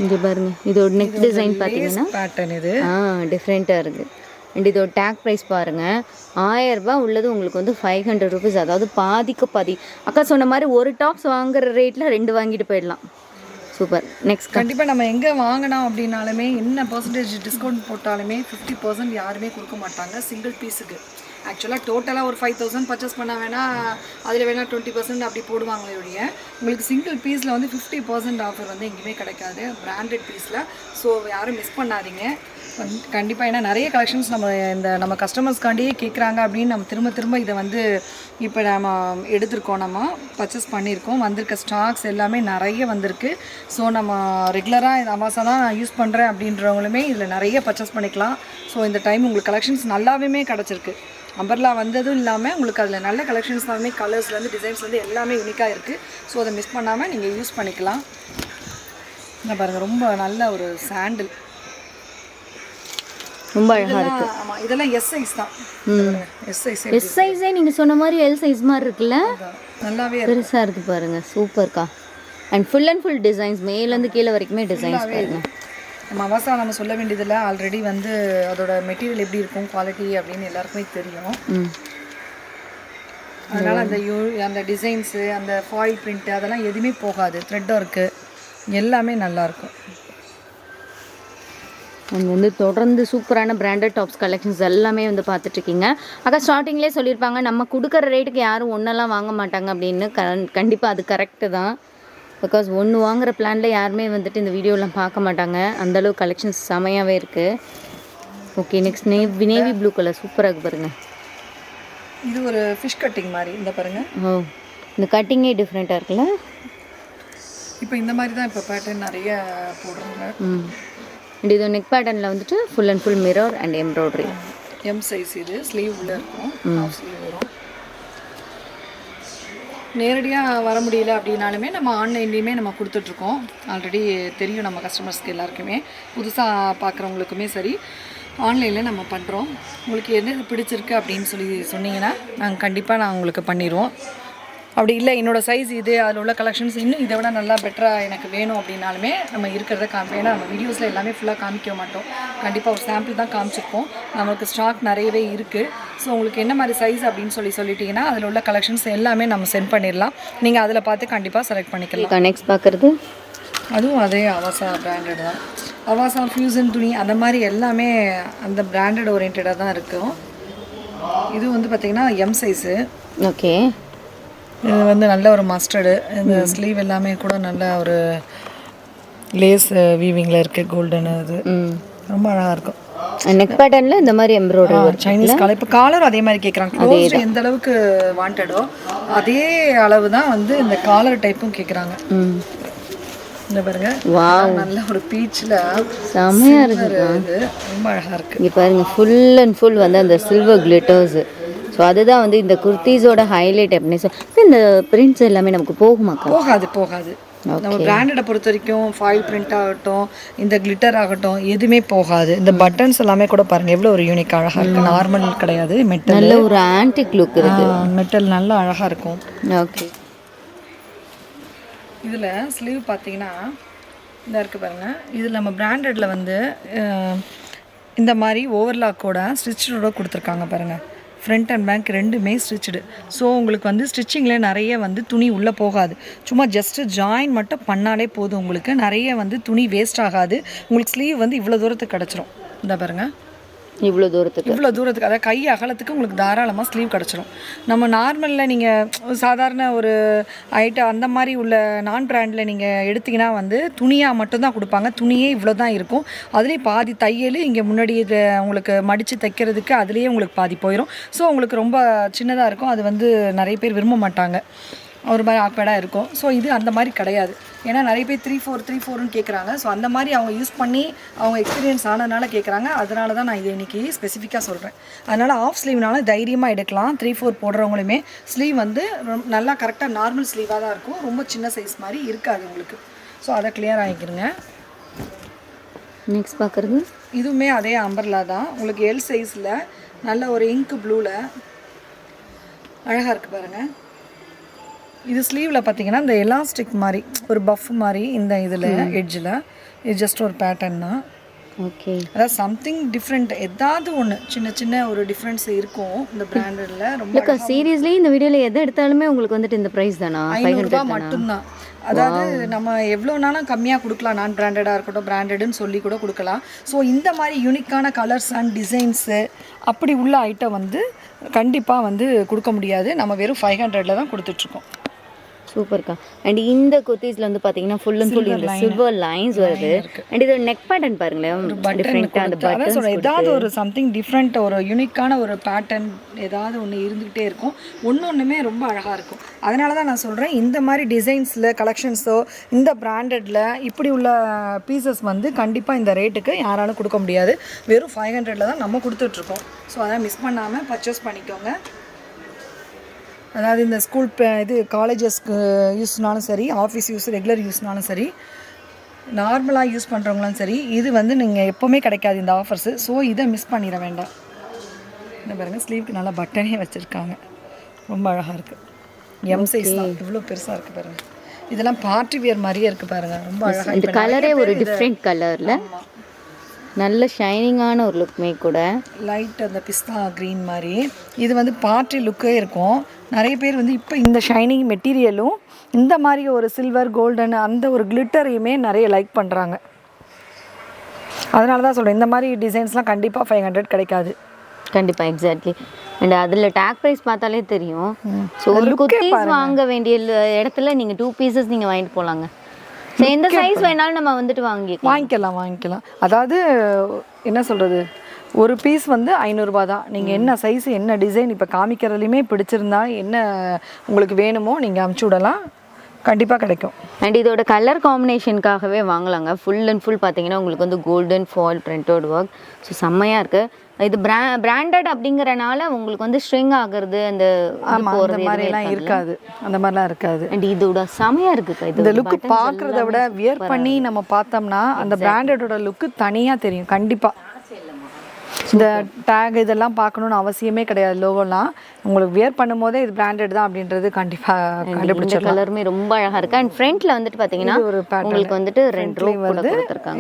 [SPEAKER 2] இங்கே பாருங்க. இதோட நெக் டிசைன் பார்த்தீங்கன்னா
[SPEAKER 1] பேட்டர்ன் இது.
[SPEAKER 2] ஆ டிஃப்ரெண்ட்டாக இருக்குது அண்ட் இதோட டேக் ப்ரைஸ் பாருங்கள் ஆயரரூபா உள்ளது உங்களுக்கு வந்து ஃபைவ் ஹண்ட்ரட் ருபீஸ் அதாவது பாதிக்கு பாதி. அக்கா சொன்ன மாதிரி ஒரு டாப்ஸ் வாங்குற ரேட்டில் ரெண்டு வாங்கிட்டு போயிடலாம். சூப்பர் நெக்ஸ்ட்
[SPEAKER 1] கண்டிப்பாக நம்ம எங்கே வாங்கினோம் அப்படின்னாலுமே என்ன பர்சன்டேஜ் டிஸ்கவுண்ட் போட்டாலுமே ஃபிஃப்டி பர்சன்ட் யாருமே கொடுக்க மாட்டாங்க. சிங்கிள் பீஸுக்கு ஆக்சுவலாக டோட்டலாக ஒரு ஃபைவ் தௌசண்ட் பர்ச்சேஸ் பண்ண வேணால் அதில் வேணால் டுவெண்ட்டி பர்சன்ட் அப்படி போடுவாங்களே ஒழிய உங்களுக்கு சிங்கிள் பீஸில் வந்து ஃபிஃப்டி பர்சன்ட் ஆஃபர் வந்து எங்கேயுமே கிடைக்காது. பிராண்டட் பீஸில் ஸோ யாரும் மிஸ் பண்ணாதீங்க. கண்டிப்பாக ஏன்னா நிறைய கலெக்ஷன்ஸ் நம்ம இந்த நம்ம கஸ்டமர்ஸ்க்காண்டியே கேட்குறாங்க அப்படின்னு நம்ம திரும்ப திரும்ப இதை வந்து இப்போ நம்ம எடுத்திருக்கோம். நம்ம பர்ச்சேஸ் பண்ணியிருக்கோம். வந்திருக்க ஸ்டாக்ஸ் எல்லாமே நிறைய வந்திருக்கு. ஸோ நம்ம ரெகுலராக இந்த அமாசா தான் நான் யூஸ் பண்ணுறேன் அப்படின்றவங்களுமே இதில் நிறைய பர்ச்சேஸ் பண்ணிக்கலாம். ஸோ இந்த டைம் உங்களுக்கு கலெக்ஷன்ஸ் நல்லாவே கிடச்சிருக்கு. அம்பர்லா வந்ததும் இல்லாமல் உங்களுக்கு அதில் நல்ல கலெக்ஷன்ஸ் எல்லாமே கலர்ஸ்லேருந்து டிசைன்ஸ்லேருந்து எல்லாமே யூனிக்காக இருக்குது ஸோ அதை மிஸ் பண்ணாமல் நீங்கள் யூஸ் பண்ணிக்கலாம். இந்த பாருங்கள் ரொம்ப நல்ல ஒரு சாண்டில்
[SPEAKER 2] ரொம்ப அழகாக இருக்கு.
[SPEAKER 1] இதெல்லாம் ஆமாம் இதெல்லாம் எஸ் சைஸ் தான் எஸ் சைஸ்
[SPEAKER 2] எஸ் சைஸே நீங்கள் சொன்ன மாதிரி எல் சைஸ் மாதிரி இருக்குல்ல?
[SPEAKER 1] நல்லாவே இருக்கு.
[SPEAKER 2] பெருசாக இருக்குது பாருங்க சூப்பர்க்கா. And full and full designs மேலேருந்து கீழே வரைக்குமே டிசைன்ஸ் பாருங்க.
[SPEAKER 1] நம்ம அவசா நம்ம சொல்ல வேண்டியதில்லை ஆல்ரெடி வந்து அதோட மெட்டீரியல் எப்படி இருக்கும் குவாலிட்டி அப்படின்னு எல்லாருக்குமே தெரியும். அதனால அந்த யூ அந்த டிசைன்ஸு அந்த ஃபாயில் பிரிண்ட் அதெல்லாம் எதுவுமே போகாது. த்ரெட் ஒர்க்கு எல்லாமே நல்லாயிருக்கும்
[SPEAKER 2] அங்கே வந்து தொடர்ந்து சூப்பரான பிராண்டட் டாப்ஸ் கலெக்ஷன்ஸ் எல்லாமே வந்து பார்த்துட்ருக்கீங்க. அக்கா ஸ்டார்டிங்லேயே சொல்லியிருப்பாங்க நம்ம கொடுக்குற ரேட்டுக்கு யாரும் ஒன்றெல்லாம் வாங்க மாட்டாங்க அப்படின்னு. கண் கண்டிப்பாக அது கரெக்டு தான். பிகாஸ் ஒன்று வாங்குற பிளானில் யாருமே வந்துட்டு இந்த வீடியோலாம் பார்க்க மாட்டாங்க. அந்தளவு கலெக்ஷன்ஸ் செமையாகவே இருக்குது okay next navy navy blue colour சூப்பராக இருக்கு பாருங்க.
[SPEAKER 1] இது ஒரு ஃபிஷ் கட்டிங் மாதிரி இந்த பாருங்க.
[SPEAKER 2] ஓ இந்த கட்டிங்கே டிஃப்ரெண்ட்டாக இருக்குல்ல?
[SPEAKER 1] இப்போ இந்த மாதிரி தான் இப்போ பேட்டர்ன் நிறைய போடுறாங்க.
[SPEAKER 2] ம். அண்ட் இது நெக் பேட்டர்னில் வந்துட்டு full and full mirror and embroidery
[SPEAKER 1] M size இது. ஸ்லீவ் உள்ள இருக்கும். ஸ்லீவ் வரும். நேரடியாக வர முடியல அப்படின்னாலுமே நம்ம ஆன்லைன்லேயுமே நம்ம கொடுத்துட்ருக்கோம். ஆல்ரெடி தெரியும் நம்ம கஸ்டமர்ஸ்க்கு எல்லாருக்குமே. புதுசாக பார்க்குறவங்களுக்குமே சரி. ஆன்லைனில் நம்ம பண்ணுறோம் உங்களுக்கு எது பிடிச்சிருக்கு அப்படின்னு சொல்லி சொன்னீங்கன்னா நாங்கள் கண்டிப்பாக நான் உங்களுக்கு பண்ணிடுவோம். அப்படி இல்லை என்னோடய சைஸ் இது அதில் உள்ள கலெக்ஷன்ஸ் இன்னும் இதை விட நல்லா பெட்டராக எனக்கு வேணும் அப்படின்னாலுமே நம்ம இருக்கிறத காமிப்போம் ஏன்னா நம்ம வீடியோஸில் எல்லாமே ஃபுல்லாக காமிக்க மாட்டோம். கண்டிப்பாக ஒரு சாம்பிள் தான் காமிச்சிருப்போம். நமக்கு ஸ்டாக் நிறையவே இருக்குது ஸோ உங்களுக்கு என்ன மாதிரி சைஸ் அப்படின்னு சொல்லி சொல்லிட்டீங்கன்னா அதில் உள்ள கலெக்ஷன்ஸ் எல்லாமே நம்ம சென்ட் பண்ணிடலாம். நீங்கள் அதில் பார்த்து கண்டிப்பாக செலக்ட் பண்ணிக்கலாம்.
[SPEAKER 2] நெக்ஸ்ட் பார்க்குறது?
[SPEAKER 1] அதுவும் அதே அவாசா பிராண்டட் தான். அவாசா ஃபியூசன் துணி அந்த மாதிரி எல்லாமே அந்த பிராண்டட் ஓரியன்டாக தான் இருக்கும் இது வந்து பார்த்திங்கன்னா எம் சைஸு
[SPEAKER 2] ஓகே
[SPEAKER 1] இது வந்து நல்ல ஒரு மஸ்டர்டு இந்த ஸ்லீவ் எல்லாமே கூட நல்ல ஒரு லேஸ் வீவிங்கில் இருக்குது கோல்டன் இது.
[SPEAKER 2] ம்.
[SPEAKER 1] ரொம்ப அழகாக இருக்கும்.
[SPEAKER 2] நெக் பேட்டர்னில் இந்த மாதிரி எம்ப்ராய்டரி
[SPEAKER 1] சைனீஸ் காலர் இப்போ காலரும் அதே மாதிரி கேட்குறாங்க க்ளோஸ் எந்த அளவுக்கு வாண்டடோ அதே அளவு தான் வந்து இந்த காலர் டைப்பும் கேட்குறாங்க
[SPEAKER 2] ம்.
[SPEAKER 1] இந்த பாருங்க.
[SPEAKER 2] வாவ்
[SPEAKER 1] நல்ல ஒரு பீச்சில்
[SPEAKER 2] செம்மையாக இருக்கு
[SPEAKER 1] ரொம்ப அழகாக இருக்குது
[SPEAKER 2] இங்கே பாருங்க ஃபுல் அண்ட் ஃபுல் வந்து அந்த சில்வர் கிளிட்டர்ஸ் ஸோ அதுதான் வந்து இந்த குர்த்திஸோட ஹைலைட் அப்படின்னு சொல்லி இந்த பிரிண்ட்ஸ் எல்லாமே நமக்கு போகுமாக்கா?
[SPEAKER 1] போகாது போகாது. நம்ம பிராண்டடை பொறுத்த வரைக்கும் ஃபாயில் பிரிண்ட் ஆகட்டும் இந்த கிளிட்டர் ஆகட்டும் எதுவுமே போகாது. இந்த பட்டன்ஸ் எல்லாமே கூட பாருங்க எவ்வளோ ஒரு யூனிக் அழகாக இருக்கு. நார்மல் கிடையாது மெட்டல்
[SPEAKER 2] நல்ல ஒரு ஆன்டிக் லுக் இருக்கு.
[SPEAKER 1] மெட்டல் நல்லா அழகாக இருக்கும்.
[SPEAKER 2] ஓகே
[SPEAKER 1] இதில் ஸ்லீவ் பார்த்தீங்கன்னா இந்த இருக்குது பாருங்க. இதில் நம்ம பிராண்டடில் வந்து இந்த மாதிரி ஓவர்லாக்கோட ஸ்டிச்சோட கொடுத்துருக்காங்க பாருங்கள் ஃப்ரண்ட் அண்ட் பேக் ரெண்டுமே ஸ்டிச்சுடு ஸோ உங்களுக்கு வந்து ஸ்டிச்சிங்கில் நிறைய வந்து துணி உள்ளே போகாது. சும்மா ஜஸ்ட்டு ஜாயின் மட்டும் பண்ணாலே போதும் உங்களுக்கு. நிறைய வந்து துணி வேஸ்ட் ஆகாது. உங்களுக்கு ஸ்லீவ் வந்து இவ்வளோ தூரத்துக்கு கிடச்சிரும். இந்த பாருங்க.
[SPEAKER 2] இவ்வளோ தூரத்துக்கு.
[SPEAKER 1] இவ்வளோ தூரத்துக்கு. அதாவது கை அகலத்துக்கு உங்களுக்கு தாராளமாக ஸ்லீவ் கிடச்சிரும். நம்ம நார்மலில் நீங்கள் சாதாரண ஒரு ஐட்டம் அந்த மாதிரி உள்ள நான் பிராண்டில் நீங்கள் எடுத்தீங்கன்னா வந்து துணியாக மட்டும்தான் கொடுப்பாங்க. துணியே இவ்வளோ தான் இருக்கும். அதுலேயும் பாதி தையல் இங்கே முன்னாடி இதை உங்களுக்கு மடித்து தைக்கிறதுக்கு அதுலேயே உங்களுக்கு பாதி போயிடும் ஸோ உங்களுக்கு ரொம்ப சின்னதாக இருக்கும். அது வந்து நிறைய பேர் விரும்ப மாட்டாங்க. ஒரு மாதிரி ஆக்வேர்டாக இருக்கும். ஸோ இது அந்த மாதிரி கிடையாது. ஏன்னா நிறைய பேர் த்ரீ ஃபோர் த்ரீ ஃபோர்னு கேட்குறாங்க ஸோ அந்த மாதிரி அவங்க யூஸ் பண்ணி அவங்க எக்ஸ்பீரியன்ஸ் ஆனதுனால கேட்குறாங்க அதனால தான் நான் இதை இன்னைக்கு ஸ்பெசிஃபிக்காக சொல்கிறேன் அதனால் ஆஃப் ஸ்லீவ்னால தைரியமாக எடுக்கலாம். த்ரீ ஃபோர் போடுறவங்களுமே ஸ்லீவ் வந்து நல்லா கரெக்டாக நார்மல் ஸ்லீவாக தான் இருக்கும். ரொம்ப சின்ன சைஸ் மாதிரி இருக்காது உங்களுக்கு. ஸோ அதை கிளியர் ஆகிக்கிறங்க
[SPEAKER 2] நெக்ஸ்ட் பார்க்குறது
[SPEAKER 1] இதுவுமே அதே அம்பர்லா தான். உங்களுக்கு எல் சைஸில் நல்ல ஒரு இங்க் ப்ளூவில் அழகாக இருக்குது பாருங்கள் இது ஸ்லீவில் பார்த்தீங்கன்னா இந்த எலாஸ்டிக் மாதிரி ஒரு பஃப் மாதிரி இந்த இதில் எட்ஜில் இது ஜஸ்ட் ஒரு பேட்டர்ன் தான்.
[SPEAKER 2] ஓகே
[SPEAKER 1] அதாவது சம்திங் டிஃப்ரெண்ட் ஏதாவது ஒன்று சின்ன சின்ன ஒரு டிஃப்ரென்ஸ் இருக்கும் இந்த பிராண்டில் ரொம்ப
[SPEAKER 2] சீரியஸ்லி இந்த வீடியோவில் எதை எடுத்தாலுமே உங்களுக்கு வந்துட்டு இந்த ப்ரைஸ் தானா?
[SPEAKER 1] ஐநூறுரூபா மட்டும்தான். அதாவது நம்ம எவ்வளோ நாளும் கம்மியாக கொடுக்கலாம். நான் பிராண்டடாக இருக்கட்டும் பிராண்டட்னு சொல்லி கூட கொடுக்கலாம். ஸோ இந்த மாதிரி யூனிக்கான கலர்ஸ் அண்ட் டிசைன்ஸு அப்படி உள்ள ஐட்டம் வந்து கண்டிப்பாக வந்து கொடுக்க முடியாது. நம்ம வெறும் ஃபைவ் ஹண்ட்ரடில் தான் கொடுத்துட்ருக்கோம்
[SPEAKER 2] சூப்பர்க்கா. அண்ட் இந்த குர்த்திஸ்ல வந்து பாத்தீங்கன்னா ஃபுல் அண்ட் ஃபுல் இந்த சில்வர் லைன்ஸ் வருது. அண்ட் இது நெக் பேட்டர்ன் பாருங்களேன். டிஃப்ரெண்ட்டாக அந்த பட்டன்ஸ்
[SPEAKER 1] ஏதாவது ஒரு சம்திங் டிஃப்ரெண்ட் ஒரு யூனிக்கான ஒரு பேட்டர்ன் ஏதாவது ஒன்று இருந்துக்கிட்டே இருக்கும். ஒன்று ஒன்றுமே ரொம்ப அழகாக இருக்கும். அதனால தான் நான் சொல்கிறேன் இந்த மாதிரி டிசைன்ஸில் கலெக்ஷன்ஸோ இந்த பிராண்டடில் இப்படி உள்ள பீசஸ் வந்து கண்டிப்பாக இந்த ரேட்டுக்கு யாராலும் கொடுக்க முடியாது. வெறும் ஃபைவ் ஹண்ட்ரடில் தான் நம்ம கொடுத்துட்ருக்கோம் ஸோ அதை மிஸ் பண்ணாமல் பர்ச்சேஸ் பண்ணிக்கோங்க. அதாவது இந்த ஸ்கூல் இது காலேஜஸ்க்கு யூஸ்னாலும் சரி ஆஃபீஸ் யூஸ் ரெகுலர் யூஸ்னாலும் சரி நார்மலாக யூஸ் பண்ணுறவங்களும் சரி இது வந்து நீங்கள் எப்போவுமே கிடைக்காது இந்த ஆஃபர்ஸு ஸோ இதை மிஸ் பண்ணிட வேண்டாம். இந்த பாருங்கள் ஸ்லீவ்க்கு நல்லா பட்டனே வச்சுருக்காங்க. ரொம்ப அழகாக இருக்குது எம் சைஸ் தான். இவ்வளோ பெருசாக இருக்குது பாருங்கள் இதெல்லாம் பார்ட்டி வியர் மாதிரியே இருக்குது பாருங்கள் ரொம்ப அழகாக
[SPEAKER 2] இந்த கலரே ஒரு டிஃப்ரெண்ட் கலர்ல நல்ல ஷைனிங்கான ஒரு லுக்மே கூட.
[SPEAKER 1] லைட் அந்த பிஸ்தா க்ரீன் மாதிரி. இது வந்து பார்ட்டி லுக்கே இருக்கும். நிறைய பேர் வந்து இப்போ இந்த ஷைனிங் மெட்டீரியலும் இந்த மாதிரி ஒரு சில்வர் கோல்டன் அந்த ஒரு கிளிட்டரையுமே நிறைய லைக் பண்ணுறாங்க அதனால தான் சொல்கிறேன் இந்த மாதிரி டிசைன்ஸ்லாம் கண்டிப்பாக ஃபைவ் ஹண்ட்ரட் கிடைக்காது.
[SPEAKER 2] கண்டிப்பா எக்ஸாக்ட்லி அண்ட் அதுல டேக் ப்ரைஸ் பார்த்தாலே தெரியும். ஸோ ஒரு குர்த்திஸ் வாங்க வேண்டிய இடத்துல நீங்க டூ பீசஸ் நீங்க வாங்கிட்டு போலாங்க. ஸோ எந்த சைஸ் வேணாலும் நம்ம வந்துட்டு வாங்கிக்கலாம்.
[SPEAKER 1] வாங்கிக்கலாம் வாங்கிக்கலாம். அதாவது என்ன சொல்கிறது ஒரு பீஸ் வந்து ஐநூறுரூபா தான். நீங்கள் என்ன சைஸ் என்ன டிசைன் இப்போ காமிக்கிறதுலையுமே பிடிச்சிருந்தா என்ன உங்களுக்கு வேணுமோ நீங்கள் அமுச்சு விடலாம். கண்டிப்பாக கிடைக்கும்.
[SPEAKER 2] அண்ட் இதோட கலர் காம்பினேஷனுக்காகவே வாங்கலாங்க. ஃபுல் அண்ட் ஃபுல் பார்த்தீங்கன்னா உங்களுக்கு வந்து golden foil printed work so செம்மையாக இருக்குது இது பிரா பிராண்டட் அப்படிங்கறனால உங்களுக்கு வந்து ஸ்ட்ரிங் ஆகுறது அந்த
[SPEAKER 1] அந்த மாதிரிலாம் இருக்காது. அந்த மாதிரிலாம் இருக்காது.
[SPEAKER 2] அண்ட் இதோட செமையாக இருக்குக்கா இது
[SPEAKER 1] இந்த லுக்கு பார்க்குறத விட வியர் பண்ணி நம்ம பார்த்தோம்னா அந்த பிராண்டடோட லுக்கு தனியாக தெரியும். கண்டிப்பாக இந்த டேக் இதெல்லாம் பார்க்கணுன்னு அவசியமே கிடையாது லோகோலாம் உங்களுக்கு வியர் பண்ணும்போதே இது பிராண்டட் தான் அப்படின்றது கண்டிப்பாக
[SPEAKER 2] இந்த
[SPEAKER 1] கண்டுபிடிச்சிடலாம்.
[SPEAKER 2] கலருமே ரொம்ப அழகா இருக்கு. அண்ட் ஃப்ரண்ட்ல வந்துட்டு பாத்தீங்கன்னா
[SPEAKER 1] இது ஒரு.
[SPEAKER 2] உங்களுக்கு வந்துட்டு ரெண்டு ரோ கூட
[SPEAKER 1] வருது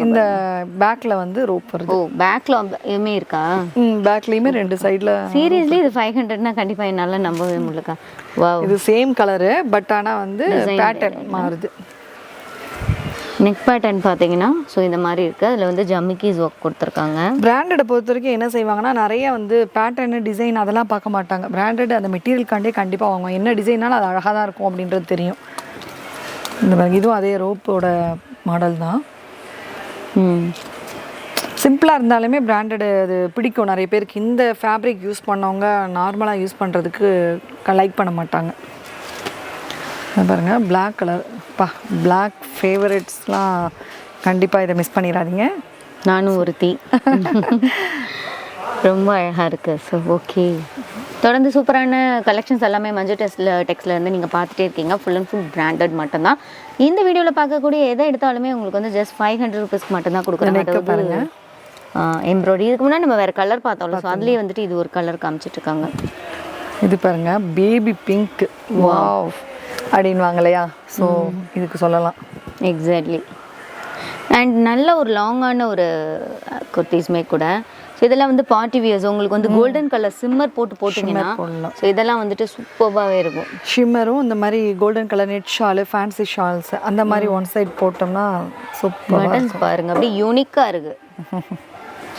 [SPEAKER 1] இந்த பேக்கில் வந்து ரோப் வருது.
[SPEAKER 2] ஓ எதுவுமே இருக்கா?
[SPEAKER 1] ம் பேக்லேயுமே ரெண்டு சைடில்
[SPEAKER 2] சீரியஸ்லி இது ஃபைவ் ஹண்ட்ரட்னா கண்டிப்பா என்னால நம்பவே முடியலக்கா. வாவ்
[SPEAKER 1] இது சேம் கலரு பட் ஆனால் வந்து பேட்டர்ன் மாறுது.
[SPEAKER 2] நெக் பேட்டர்ன் பார்த்தீங்கன்னா ஸோ இந்த மாதிரி இருக்கு. அதுல வந்து ஜம்மிக்கீஸ் ஒர்க் கொடுத்துருக்காங்க.
[SPEAKER 1] பிராண்டடை பொறுத்த வரைக்கும் என்ன செய்வாங்கன்னா நிறைய வந்து பேட்டர்னு டிசைன் அதெல்லாம் பார்க்க மாட்டாங்க. பிராண்டட் அந்த மெட்டீரியல்காண்டே கண்டிப்பாக வாங்குவோம் என்ன டிசைனாலும் அது அழகாக தான் இருக்கும் அப்படின்றது தெரியும். இந்த பாருங்க, இதுவும் அதே ரோப்போட மாடல் தான்.
[SPEAKER 2] ம்.
[SPEAKER 1] சிம்பிளாக இருந்தாலுமே பிராண்டடு அது பிடிக்கும். நிறைய பேருக்கு இந்த ஃபேப்ரிக் யூஸ் பண்ணவங்க நார்மலாக யூஸ் பண்ணுறதுக்கு லைக் பண்ண மாட்டாங்க. இது பாருங்க Black கலர் பா Black ஃபேவரட்ஸ்லாம் கண்டிப்பாக இதை மிஸ் பண்ணிடாதீங்க.
[SPEAKER 2] நானும் ஒருத்தி. ரொம்ப அழகா இருக்கு. ஸோ ஓகே தொடர்ந்து சூப்பரான கலெக்ஷன்ஸ் எல்லாமே மஞ்சள் டெஸ்ட்ல டெக்ஸ்ட்ல இருந்து நீங்க பார்த்துட்டே இருக்கீங்க. ஃபுல் அண்ட் ஃபுல் பிராண்டட் மட்டும்தான். இந்த வீடியோல பார்க்கக்கூடிய எதை எடுத்தாலுமே உங்களுக்கு வந்து ஜஸ்ட் ஃபைவ் ஹண்ட்ரட் ருபீஸ்க்கு மட்டும் தான் கொடுக்குறாங்க. அதாவது எம்ப்ராய்டரி இதுக்கு முன்னாடி நம்ம வேற கலர் பார்த்தோம்ல. ஸோ அதுலேயே வந்துட்டு இது ஒரு கலர் காமிச்சிட்டு இருக்காங்க.
[SPEAKER 1] இது பாருங்க பேபி பிங்க் வாவ் அப்படின்வாங்க இல்லையா ஸோ இதுக்கு சொல்லலாம்.
[SPEAKER 2] எக்ஸாக்ட்லி அண்ட் நல்ல ஒரு லாங்கான ஒரு குர்த்திஸ்மே கூட. ஸோ இதெல்லாம் வந்து பார்ட்டி வியர்ஸ் உங்களுக்கு வந்து கோல்டன் கலர் சிம்மர் போட்டு போட்டிங்கன்னா. ஸோ இதெல்லாம் வந்துட்டு சூப்பராகவே இருக்கும்.
[SPEAKER 1] ஷிம்மரும் இந்த மாதிரி golden colour net shawl fancy shawls அந்த மாதிரி ஒன் சைடு போட்டோம்னா சூப்பர்
[SPEAKER 2] பட்டன்ஸ் பாருங்க அப்படியே யூனிக்காக இருக்கு.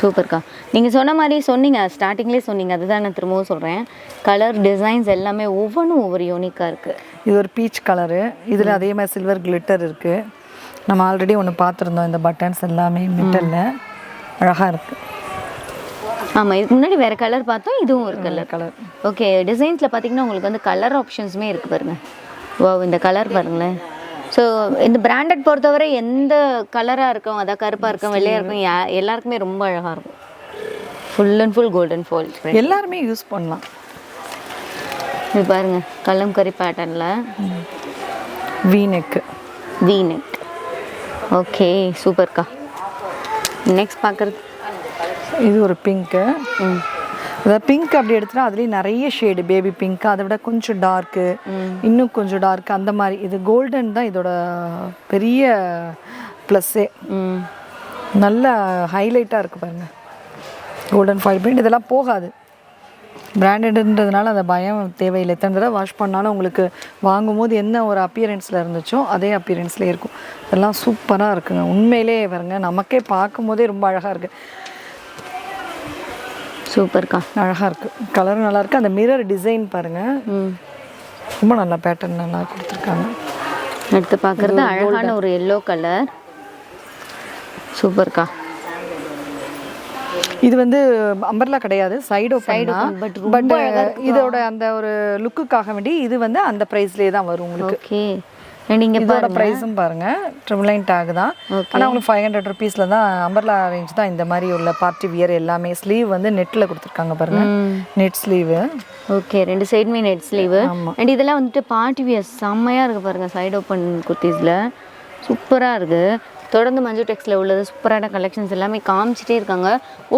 [SPEAKER 2] சூப்பர்க்கா. நீங்கள் சொன்ன மாதிரி சொன்னீங்க ஸ்டார்டிங்லேயே சொன்னீங்க அதுதான் நான் திரும்பவும் சொல்கிறேன் கலர் டிசைன்ஸ் எல்லாமே ஒவ்வொன்றும் ஒவ்வொரு யூனிக்காக இருக்குது
[SPEAKER 1] இது ஒரு பீச் கலரு இதில் அதே மாதிரி சில்வர் கிளிட்டர் இருக்குது நம்ம ஆல்ரெடி ஒன்று பார்த்துருந்தோம் இந்த பட்டன்ஸ் எல்லாமே மெட்டலில் அழகாக இருக்குது
[SPEAKER 2] ஆமாம் இதுக்கு முன்னாடி வேறு கலர் பார்த்தோம் இதுவும் ஒரு கலர்
[SPEAKER 1] கலர்
[SPEAKER 2] ஓகே டிசைன்ஸில் பார்த்தீங்கன்னா உங்களுக்கு வந்து கலர் ஆப்ஷன்ஸுமே இருக்குது பாருங்க. வா இந்த கலர் பாருங்களேன். ஸோ இந்த பிராண்டட் பொறுத்தவரை எந்த கலராக இருக்கும் அதான் கருப்பாக இருக்கும் வெள்ளையாக இருக்கும் எல்லாருக்குமே ரொம்ப அழகாக இருக்கும். Full and full golden foil
[SPEAKER 1] எல்லாருமே யூஸ் பண்ணலாம்.
[SPEAKER 2] இது பாருங்க கல்லம்கரி பேட்டர்னில்
[SPEAKER 1] V neck
[SPEAKER 2] V neck okay சூப்பர்க்கா நெக்ஸ்ட் பார்க்குறது
[SPEAKER 1] இது ஒரு பிங்க்கு
[SPEAKER 2] ம்.
[SPEAKER 1] அதாவது பிங்க் அப்படி எடுத்துட்டா அதுலேயும் நிறைய ஷேடு பேபி பிங்க் அதை விட கொஞ்சம் டார்க்கு இன்னும் கொஞ்சம் டார்க் அந்த மாதிரி. இது கோல்டன் தான் இதோட பெரிய ப்ளஸ்ஸே நல்ல ஹைலைட்டாக இருக்குது பாருங்க. கோல்டன் ஃபாயில் பிரிண்ட் இதெல்லாம் போகாது. பிராண்டட்ன்றதுனால அந்த பயம் தேவையில்லை. எத்தனை தடவை வாஷ் பண்ணாலும் உங்களுக்கு வாங்கும்போது என்ன ஒரு அப்பியரன்ஸில் இருந்துச்சோ அதே அப்பியரன்ஸ்லேயே இருக்கும். இதெல்லாம் சூப்பராக இருக்குங்க. உண்மையிலே பாருங்க நமக்கே பார்க்கும்போதே ரொம்ப அழகாக இருக்குது
[SPEAKER 2] சூப்பர்க்கா.
[SPEAKER 1] அழகாக இருக்குது கலரும் நல்லா இருக்குது அந்த மிரர் டிசைன் பாருங்கள் ரொம்ப நல்லா பேட்டர்ன் நல்லா கொடுத்துருக்காங்க.
[SPEAKER 2] அடுத்து பார்க்குறது அழகான ஒரு எல்லோ கலர் சூப்பர்க்கா.
[SPEAKER 1] இது வந்து அம்பர்லா கிடையாது. சைடு சைடு
[SPEAKER 2] but
[SPEAKER 1] பட் இதோட அந்த ஒரு லுக்குக்காக வேண்டி இது வந்து அந்த ப்ரைஸ்லேயே தான் வரும் உங்களுக்கு.
[SPEAKER 2] ஓகே நீங்கள்
[SPEAKER 1] இதோட ப்ரைஸும் பாருங்க. ட்ரிபிள் நைன் டேக் தான். ஆனால் உங்களுக்கு ஃபைவ் ஹண்ட்ரட் ருபீஸில் தான் அம்பர்லா ரேஞ்ச் தான் இந்த மாதிரி உள்ள பார்ட்டி வியர் எல்லாமே. ஸ்லீவ் வந்து நெட்டில் கொடுத்துருக்காங்க பாருங்க. நெட் ஸ்லீவு
[SPEAKER 2] ஓகே ரெண்டு சைடுமே நெட் ஸ்லீவு அண்ட் இதெல்லாம் வந்துட்டு பார்ட்டி வியர் செம்மையாக இருக்குது பாருங்கள் சைடு ஓப்பன் குர்த்திஸில். சூப்பராக இருக்குது தொடர்ந்து மஞ்சு டெக்ஸில் உள்ளது சூப்பரான கலெக்ஷன்ஸ் எல்லாமே காமிச்சிட்டே இருக்காங்க.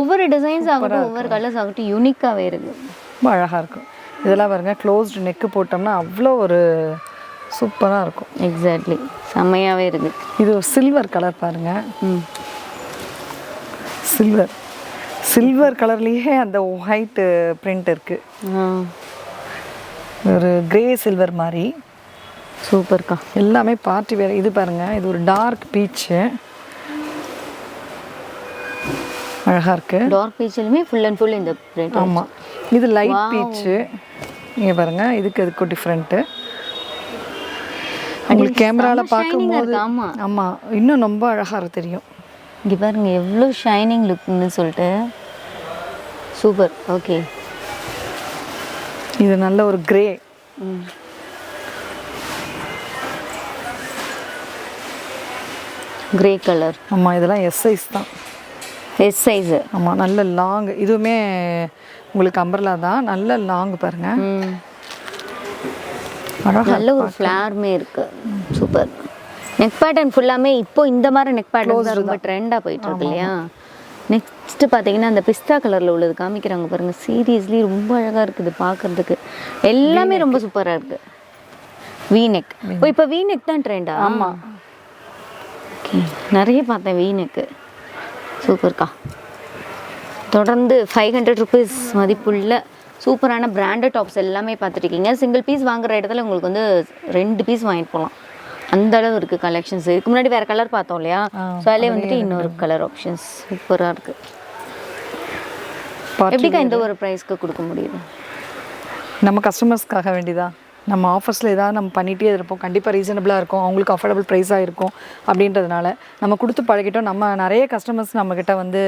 [SPEAKER 2] ஒவ்வொரு டிசைன்ஸ் ஆகட்டும் ஒவ்வொரு கலர்ஸ் ஆகட்டும் யூனிக்காகவே இருக்குது
[SPEAKER 1] ரொம்ப அழகாக இருக்கும் இதெல்லாம் பாருங்க க்ளோஸ்டு நெக்கு போட்டோம்னா அவ்வளோ ஒரு சூப்பராக இருக்கும்.
[SPEAKER 2] எக்ஸாக்ட்லி செம்மையாகவே இருக்குது
[SPEAKER 1] இது சில்வர் கலர் பாருங்க.
[SPEAKER 2] ம்.
[SPEAKER 1] சில்வர் சில்வர் கலர்லேயே அந்த ஒயிட்டு பிரிண்ட் இருக்குது ஒரு கிரே சில்வர் மாதிரி.
[SPEAKER 2] சூப்பர்க்கா.
[SPEAKER 1] எல்லாமே பார்ட்டி வேறு இது பாருங்க இது ஒரு டார்க் பீச்சு அழகாக இருக்கு.
[SPEAKER 2] டார்க் பீச்சிலுமே ஃபுல் அண்ட் ஃபுல் இந்த
[SPEAKER 1] ஆமாம் இது லைட் பீச்சு இங்கே பாருங்க இதுக்கு இதுக்கும் டிஃப்ரெண்ட்டு உங்களுக்கு கேமராவில் பார்க்கும்போது
[SPEAKER 2] ஆமா.
[SPEAKER 1] ஆமாம் இன்னும் ரொம்ப அழகாக தெரியும்.
[SPEAKER 2] இங்கே பாருங்க எவ்வளோ ஷைனிங் லுக்னு சொல்லிட்டு. சூப்பர் ஓகே
[SPEAKER 1] இது நல்ல ஒரு கிரே
[SPEAKER 2] கிரே கலர்
[SPEAKER 1] ஆமாம் இதெல்லாம் எஸ் சைஸ் தான்.
[SPEAKER 2] எஸ் சைஸு
[SPEAKER 1] ஆமாம் நல்ல லாங் இதுவுமே உங்களுக்கு அம்பர்லா தான். நல்ல லாங் பாருங்க.
[SPEAKER 2] ம்.
[SPEAKER 1] அழகா
[SPEAKER 2] நல்ல ஒரு ஃப்ளாருமே இருக்கு. சூப்பர் நெக் பேட்டர்ன் ஃபுல்லாமே இப்போ இந்த மாதிரி நெக் பேட்டர்ன் தான் ரொம்ப ட்ரெண்டாக போயிட்டு இருக்கு இல்லையா? நெக்ஸ்ட் பார்த்தீங்கன்னா அந்த பிஸ்தா கலரில் உள்ளது காமிக்கிறாங்க பாருங்க. சீரியஸ்லி ரொம்ப அழகாக இருக்குது பார்க்கறதுக்கு. எல்லாமே ரொம்ப சூப்பராக இருக்கு. வி நெக் ஓ இப்போ வி நெக் தான் ட்ரெண்டா
[SPEAKER 1] ஆமாம்
[SPEAKER 2] ஓகே நிறைய பார்த்தேன் வி நெக்கு சூப்பர்க்கா தொடர்ந்து ஃபைவ் ஹண்ட்ரட் ருபீஸ் மதிப்புள்ள சூப்பரான பிராண்டட் டாப்ஸ் எல்லாமே பார்த்துருக்கீங்க. சிங்கிள் பீஸ் வாங்குற இடத்துல உங்களுக்கு வந்து ரெண்டு பீஸ் வாங்கிட்டு போகலாம். அந்த அளவு இருக்குது கலெக்ஷன்ஸ் இதுக்கு முன்னாடி வேறு கலர் பார்த்தோம் இல்லையா? ஸோ அதிலே வந்துட்டு இன்னொரு கலர் ஆப்ஷன்ஸ் சூப்பராக இருக்குது எப்படிக்கா இந்த ஒரு ப்ரைஸ்க்கு கொடுக்க முடியுது
[SPEAKER 1] நம்ம கஸ்டமர்ஸ்க்காக வேண்டிதா நம்ம ஆஃபர்ஸில் ஏதாவது நம்ம பண்ணிகிட்டே இருப்போம். கண்டிப்பாக ரீசனபிளாக இருக்கும். அவங்களுக்கு அஃபோர்டபுள் ப்ரைஸாக இருக்கும் அப்படின்றதுனால நம்ம கொடுத்து பழகிட்டோம். நம்ம நிறைய கஸ்டமர்ஸ் நம்மக்கிட்ட வந்து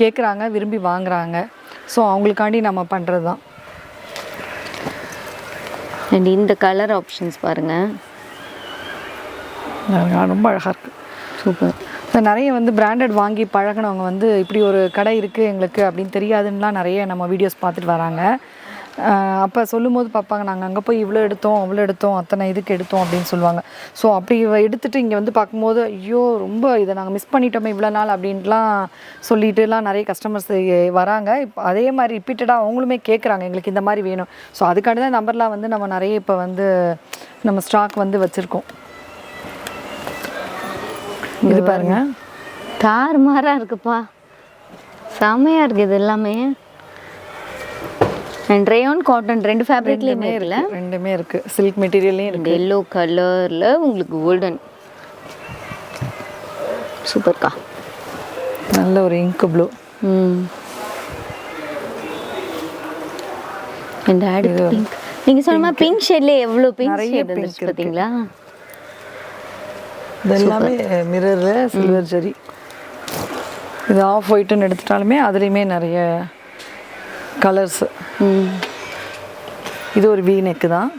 [SPEAKER 1] கேட்குறாங்க விரும்பி வாங்குறாங்க. ஸோ அவங்களுக்காண்டி நம்ம பண்ணுறது தான்
[SPEAKER 2] அண்ட் இந்த கலர் ஆப்ஷன்ஸ் பாருங்கள்
[SPEAKER 1] ரொம்ப அழகாக இருக்குது
[SPEAKER 2] சூப்பர்
[SPEAKER 1] இந்த நிறைய வந்து பிராண்டட் வாங்கி பழகினவங்க வந்து இப்படி ஒரு கடை இருக்குது எங்களுக்கு அப்படின்னு தெரியாதுன்னுலாம் நிறைய நம்ம வீடியோஸ் பார்த்துட்டு வராங்க. அப்போ சொல்லும்போது பார்ப்பாங்க நாங்கள் அங்கே போய் இவ்வளோ எடுத்தோம் அவ்வளோ எடுத்தோம் அத்தனை இதுக்கு எடுத்தோம் அப்படின்னு சொல்லுவாங்க. ஸோ அப்படி எடுத்துட்டு இங்கே வந்து பார்க்கும்போது ஐயோ ரொம்ப இதை நாங்கள் மிஸ் பண்ணிட்டோமே இவ்வளோ நாள் அப்படின்ட்டுலாம் சொல்லிட்டுலாம் நிறைய கஸ்டமர்ஸ் வராங்க. இப்போ அதே மாதிரி ரிப்பீட்டடாக அவங்களுமே கேட்குறாங்க எங்களுக்கு இந்த மாதிரி வேணும். ஸோ அதுக்காண்டி தான் நம்பர்லாம் வந்து நம்ம நிறைய இப்போ வந்து நம்ம ஸ்டாக் வந்து வச்சுருக்கோம். இது பாருங்க.
[SPEAKER 2] தாறுமாறாக இருக்குப்பா. செம்மையாக இருக்குது இது எல்லாமே. அண்ட் ரேயான் காட்டன் ரெண்டு ஃபேப்ரிக்லேயுமே இருக்குல்ல
[SPEAKER 1] ரெண்டுமே இருக்கு. சில்க் மெட்டீரியல்லையும் இருக்கு.
[SPEAKER 2] எல்லோ கலரில் உங்களுக்கு கோல்டன் சூப்பர்க்கா
[SPEAKER 1] நல்ல ஒரு இங்கு ப்ளூ
[SPEAKER 2] அண்ட் ஆட் பிங்க் நீங்கள் சொன்ன மாதிரி பிங்க் ஷேட்லேயே எவ்வளோ பிங்க் ஷேட்
[SPEAKER 1] இருக்கு.
[SPEAKER 2] பார்த்தீங்களா
[SPEAKER 1] இது எல்லாமே மிரரில் சில்வர் ஜரி இது ஆஃப் ஒயிட்டுன்னு எடுத்துட்டாலுமே அதுலேயுமே நிறைய கலர்ஸ் இது ஒரு வி நெக்கு தான்.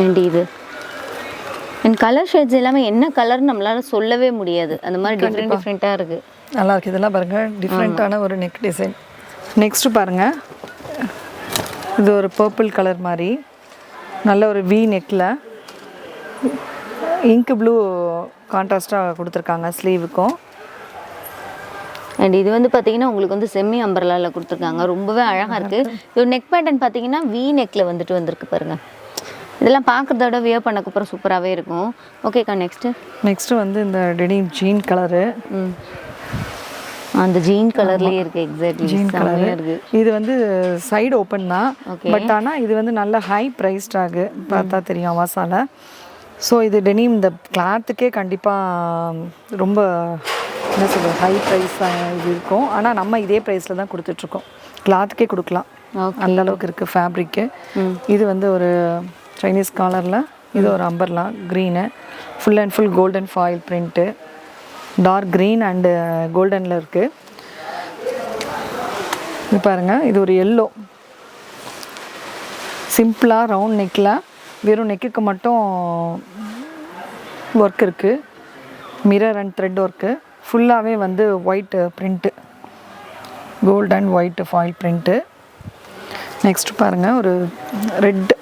[SPEAKER 2] அண்ட் இது? அண்ட் கலர் ஷேட்ஸ் எல்லாமே என்ன கலர்னு நம்மளால சொல்லவே முடியாது. அந்த மாதிரி டிஃப்ரெண்ட் டிஃப்ரெண்ட்டாக இருக்குது
[SPEAKER 1] நல்லா இருக்கு. இதெல்லாம் பாருங்க. டிஃப்ரெண்ட்டான ஒரு நெக் டிசைன் நெக்ஸ்ட் பாருங்க. இது ஒரு பர்பிள் கலர் மாதிரி. நல்ல ஒரு வி நெக்கில் இங்க் ப்ளூ கான்ட்ராஸ்டாக கொடுத்துருக்காங்க ஸ்லீவுக்கும்
[SPEAKER 2] அண்ட் இது வந்து பார்த்தீங்கன்னா உங்களுக்கு வந்து செம்மி அம்பர்லாவில் கொடுத்துருக்காங்க. ரொம்பவே அழகாக இருக்குது இது நெக் பேட்டர்ன் பார்த்தீங்கன்னா வி நெக்கில் வந்துட்டு வந்திருக்கு பாருங்க. இதெல்லாம் பார்க்குறத விட வியர் பண்ணக்கப்புறம் சூப்பராகவே இருக்கும். ஓகேக்கா நெக்ஸ்ட்டு
[SPEAKER 1] நெக்ஸ்ட் வந்து இந்த டெனிம் ஜீன் கலரு
[SPEAKER 2] ம். அந்த ஜீன் கலர்லேயே இருக்குது எக்ஸாக்ட்லி
[SPEAKER 1] ஜீன் கலரு இது வந்து சைடு ஓப்பன் தான். பட் ஆனால் இது வந்து நல்ல ஹை ப்ரைஸ்ட் ஆகு. பார்த்தா தெரியும் அவாசால. ஸோ இது டெனிம் இந்த கிளாத்துக்கே கண்டிப்பாக ரொம்ப என்ன சொல்கிறது ஹை ப்ரைஸ் இது இருக்கும். ஆனால் நம்ம இதே ப்ரைஸில் தான் கொடுத்துட்ருக்கோம். கிளாத்துக்கே கொடுக்கலாம். அந்த அளவுக்கு இருக்குது ஃபேப்ரிக்கு இது வந்து ஒரு சைனீஸ் காலரில் இது ஒரு அம்பர்லாம் green full and full golden foil print dark green and கோல்டனில் இருக்குது இது பாருங்கள் இது ஒரு எல்லோ சிம்பிளாக ரவுண்ட் நெக்கில் வெறும் நெக்குக்கு மட்டும் ஒர்க் இருக்குது மிரர் அண்ட் த்ரெட் ஒர்க்கு ஃபுல்லாகவே வந்து white print gold and white foil print next பாருங்கள் ஒரு ரெட்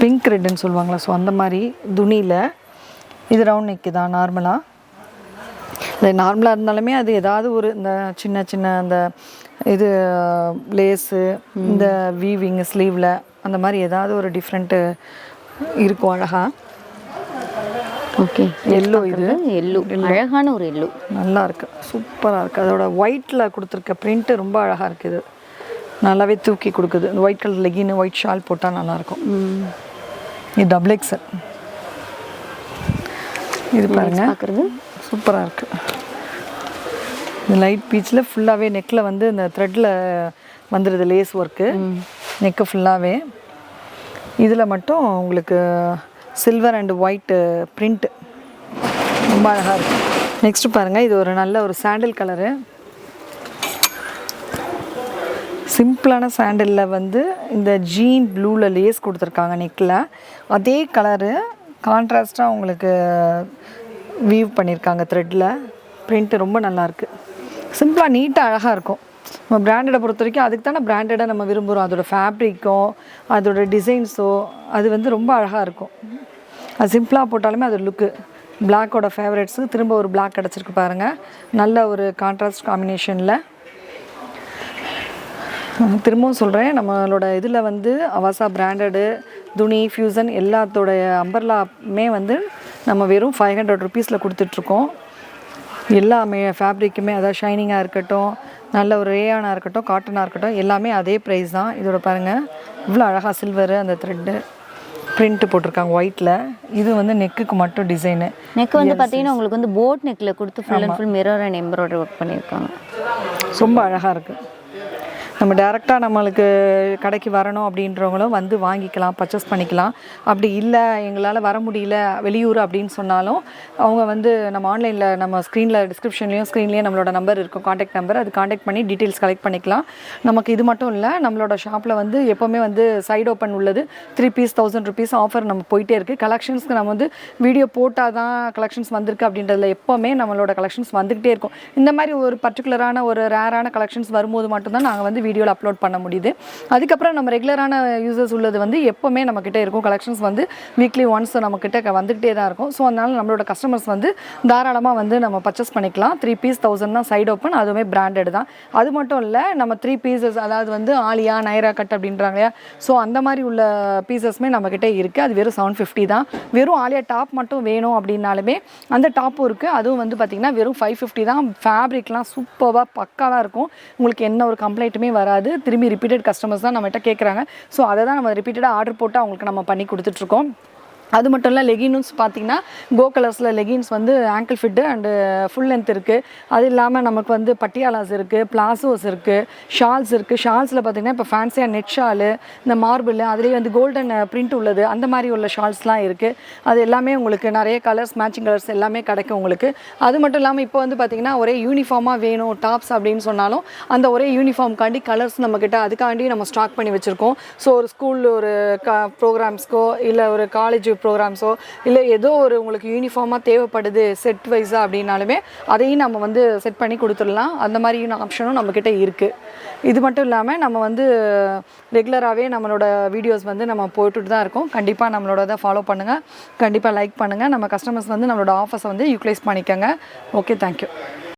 [SPEAKER 1] பிங்க் ரெட்டுன்னு சொல்லுவாங்களா ஸோ அந்த மாதிரி துணியில் இது ரவுண்ட் நெக்கு தான் நார்மலாக இது நார்மலாக இருந்தாலுமே அது ஏதாவது ஒரு இந்த சின்ன சின்ன அந்த இது லேஸு இந்த வீவிங் ஸ்லீவில் அந்த மாதிரி ஏதாவது ஒரு டிஃப்ரெண்ட்டு இருக்கும் அழகா.
[SPEAKER 2] ஓகே
[SPEAKER 1] எல்லோ இது.
[SPEAKER 2] எல்லு அழகான ஒரு எல்லு
[SPEAKER 1] நல்லா இருக்கு. சூப்பராக இருக்குது அதோட ஒயிட்டில் கொடுத்துருக்க பிரிண்ட்டு ரொம்ப அழகாக இருக்குது நல்லாவே தூக்கி கொடுக்குது. இந்த white colour legging white shawl போட்டால் நல்லாயிருக்கும் இது டபுள் எக்ஸல் இது பாருங்க. சூப்பராக இருக்குது இந்த லைட் பீச்சில் ஃபுல்லாகவே நெக்கில் வந்து இந்த த்ரெட்டில் வந்துடுது லேஸ் ஒர்க்கு நெக்கு ஃபுல்லாகவே இதில் மட்டும் உங்களுக்கு சில்வர் அண்ட் ஒயிட்டு பிரிண்ட்டு ரொம்ப அழகாக இருக்குது நெக்ஸ்ட்டு பாருங்கள் இது ஒரு நல்ல ஒரு சாண்டில் கலரு சிம்பிளான சாண்டலில் வந்து இந்த ஜீன் ப்ளூவில் லேஸ் கொடுத்துருக்காங்க நெக்கில் அதே கலரு கான்ட்ராஸ்ட்டாக உங்களுக்கு வீவ் பண்ணியிருக்காங்க த்ரெட்டில் பிரிண்ட்டு ரொம்ப நல்லாயிருக்கு சிம்பிளாக நீட்டாக அழகாக இருக்கும். நம்ம பிராண்டடை பொறுத்த வரைக்கும் அதுக்கு தானே பிராண்டடாக நம்ம விரும்புகிறோம் அதோட ஃபேப்ரிக்கோ அதோட டிசைன்ஸோ அது வந்து ரொம்ப அழகாக இருக்கும். அது சிம்பிளாக போட்டாலுமே அது லுக்கு பிளாக்கோட ஃபேவரட்ஸு திரும்ப ஒரு பிளாக் கிடச்சிருக்கு பாருங்கள் நல்ல ஒரு கான்ட்ராஸ்ட் காம்பினேஷனில் திரும்பவும் சொல்கிறேன் நம்மளோட இதில் வந்து அவாசா பிராண்டடு துணி ஃபியூசன் எல்லாத்தோடைய அம்பர்லாமே வந்து நம்ம வெறும் ஃபைவ் ஹண்ட்ரட் ருபீஸில் கொடுத்துட்ருக்கோம் எல்லாமே ஃபேப்ரிக்குமே அதாவது ஷைனிங்காக இருக்கட்டும் நல்ல ஒரு ரேயானாக இருக்கட்டும் காட்டனாக இருக்கட்டும் எல்லாமே அதே ப்ரைஸ் தான். இதோட பாருங்கள் இவ்வளோ அழகாக சில்வரு அந்த த்ரெட்டு பிரிண்ட் போட்டிருக்காங்க ஒயிட்டில் இது வந்து நெக்குக்கு மட்டும் டிசைனு
[SPEAKER 2] நெக் வந்து பார்த்தீங்கன்னா உங்களுக்கு வந்து போட் நெக்கில் கொடுத்து full and full mirror and embroidery work பண்ணியிருக்காங்க.
[SPEAKER 1] ரொம்ப அழகாக இருக்குது நம்ம டேரெக்டாக நம்மளுக்கு கடைக்கு வரணும் அப்படின்றவங்களும் வந்து வாங்கிக்கலாம் பர்ச்சேஸ் பண்ணிக்கலாம். அப்படி இல்லை எங்களால் வர முடியல வெளியூர் அப்படின்னு சொன்னாலும் அவங்க வந்து நம்ம ஆன்லைனில் நம்ம ஸ்க்ரீனில் டிஸ்கிரிப்ஷன்லேயும் ஸ்க்ரீன்லேயும் நம்மளோட நம்பர் இருக்கும் காண்டாக்ட் நம்பர் அது காண்டாக்ட் பண்ணி டீட்டெயில்ஸ் கலெக்ட் பண்ணிக்கலாம். நமக்கு இது மட்டும் இல்லை நம்மளோட ஷாப்பில் வந்து எப்போவுமே வந்து சைடு ஓப்பன் உள்ளது. Three piece thousand rupees offer நம்ம போயிட்டே இருக்குது கலெக்ஷன்ஸ்க்கு நம்ம வந்து வீடியோ போட்டால் தான் கலெக்ஷன்ஸ் வந்திருக்கு அப்படின்றதுல எப்போவுமே நம்மளோட கலெக்ஷன்ஸ் வந்துக்கிட்டே இருக்கும். இந்த மாதிரி ஒரு பர்டிகுலரான ஒரு ரேரான கலெக்ஷன்ஸ் வரும்போது மட்டும்தான் நாங்கள் வந்து வீடியோவில் அப்லோட் பண்ண முடியுது. அதுக்கப்புறம் நம்ம ரெகுலரான யூசர்ஸ் உள்ளது வந்து எப்போவுமே நம்மக்கிட்ட இருக்கும். கலெக்ஷன்ஸ் வந்து வீக்லி ஒன்ஸ் நம்மக்கிட்ட வந்துக்கிட்டே தான் இருக்கும். ஸோ அதனால் நம்மளோட கஸ்டமர்ஸ் வந்து தாராளமாக வந்து நம்ம பர்ச்சேஸ் பண்ணிக்கலாம். த்ரீ பீஸ் தௌசண்ட் தான் சைடு ஓப்பன் அதுவுமே பிராண்டட் தான். அது மட்டும் இல்லை நம்ம த்ரீ பீசஸ் அதாவது வந்து ஆலியா நைரா கட் அப்படின்றாங்க இல்லையா? ஸோ அந்த மாதிரி உள்ள பீசஸ்மே நம்மக்கிட்ட இருக்குது அது வெறும் செவன் ஃபிஃப்டி தான். வெறும் ஆலியா டாப் மட்டும் வேணும் அப்படின்னாலுமே அந்த டாப்பும் இருக்குது அதுவும் வந்து பார்த்திங்கன்னா வெறும் ஃபைவ் ஃபிஃப்டி தான். ஃபேப்ரிக்லாம் சூப்பராக பக்காவாக இருக்கும். உங்களுக்கு என்ன ஒரு கம்ப்ளைண்ட்டுமே வராது. திரும்பி ரிப்பீட்டட் கஸ்டமர்ஸ் தான் நம்மகிட்ட கேட்குறாங்க ஸோ அதை தான் நம்ம ரிப்பீட்டடாக ஆர்டர் போட்டு அவங்களுக்கு நம்ம பண்ணி கொடுத்துட்ருக்கோம் அது மட்டும் இல்லை லெகின்ஸ் பார்த்தீங்கன்னா கோ கலர்ஸில் லெகின்ஸ் வந்து ankle fit and full length இருக்குது அது இல்லாமல் நமக்கு வந்து பட்டியாலாஸ் இருக்குது பிளாசோஸ் இருக்குது ஷால்ஸ் இருக்குது ஷால்ஸில் பார்த்தீங்கன்னா இப்போ ஃபேன்சியாக நெட் ஷாலு இந்த மார்பிள் அதுலேயே வந்து கோல்டன் பிரிண்ட் உள்ளது அந்த மாதிரி உள்ள ஷால்ஸ்லாம் இருக்குது அது எல்லாமே உங்களுக்கு நிறைய கலர்ஸ் மேட்சிங் கலர்ஸ் எல்லாமே கிடைக்கும் உங்களுக்கு. அது மட்டும் இல்லாமல் இப்போ வந்து பார்த்தீங்கன்னா ஒரே யூனிஃபார்மாக வேணும் டாப்ஸ் அப்படின்னு சொன்னாலும் அந்த ஒரே யூனிஃபார்ம்காண்டி கலர்ஸ் நம்மக்கிட்ட அதுக்காண்டி நம்ம ஸ்டாக் பண்ணி வச்சுருக்கோம். ஸோ ஒரு ஸ்கூலில் ஒரு க ப்ரோக்ராம்ஸ்க்கோ இல்லை ஒரு காலேஜ் ப்ரோக்ராம்ஸோ இல்லை ஏதோ ஒரு உங்களுக்கு யூனிஃபார்மாக தேவைப்படுது செட் வைஸாக அப்படின்னாலுமே அதையும் நம்ம வந்து செட் பண்ணி கொடுத்துடலாம். அந்த மாதிரியான ஆப்ஷனும் நம்மக்கிட்ட இருக்குது இது மட்டும் இல்லாமல் நம்ம வந்து ரெகுலராகவே நம்மளோட வீடியோஸ் வந்து நம்ம போட்டுட்டு தான் இருக்கோம். கண்டிப்பாக நம்மளோட இதை ஃபாலோ பண்ணுங்கள் கண்டிப்பாக லைக் பண்ணுங்கள் நம்ம கஸ்டமர்ஸ் வந்து நம்மளோட ஆஃபர்ஸை வந்து யூட்டிலைஸ் பண்ணிக்கோங்க. Okay thank you